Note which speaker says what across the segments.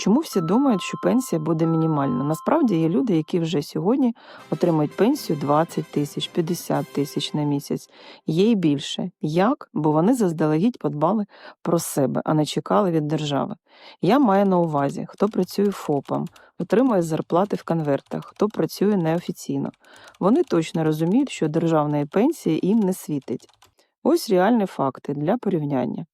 Speaker 1: Чому всі думають, що пенсія буде мінімальна? Насправді є люди, які вже сьогодні отримують пенсію 20 тисяч, 50 тисяч на місяць. Є й більше. Як? Бо вони заздалегідь подбали про себе, а не чекали від держави. Я маю на увазі, хто працює ФОПом, отримує зарплати в конвертах, хто працює неофіційно. Вони точно розуміють, що державної пенсії їм не світить. Ось реальні факти для порівняння.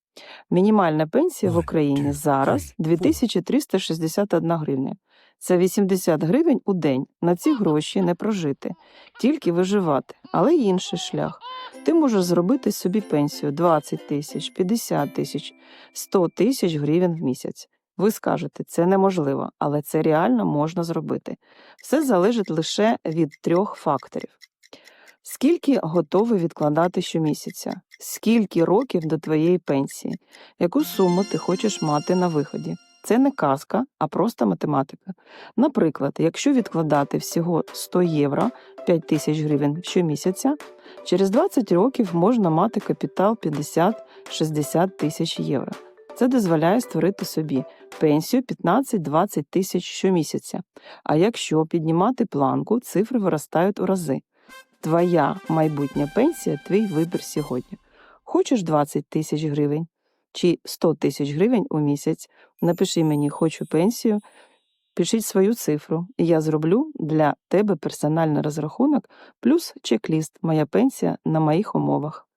Speaker 1: Мінімальна пенсія в Україні зараз 2361 гривня. Це 80 гривень у день. На ці гроші не прожити, тільки виживати. Але інший шлях. Ти можеш зробити собі пенсію 20 тисяч, 50 тисяч, 100 тисяч гривень в місяць. Ви скажете, це неможливо, але це реально можна зробити. Все залежить лише від трьох факторів. Скільки готовий відкладати щомісяця? Скільки років до твоєї пенсії? Яку суму ти хочеш мати на виході? Це не казка, а просто математика. Наприклад, якщо відкладати всього 100 євро 5 тисяч гривень щомісяця, через 20 років можна мати капітал 50-60 тисяч євро. Це дозволяє створити собі пенсію 15-20 тисяч щомісяця. А якщо піднімати планку, цифри виростають у рази. Твоя майбутня пенсія твій вибір сьогодні. Хочеш 20 тисяч гривень чи 100 тисяч гривень у місяць? Напиши мені хочу пенсію, пишіть свою цифру, і я зроблю для тебе персональний розрахунок плюс чек-ліст Моя пенсія на моїх умовах.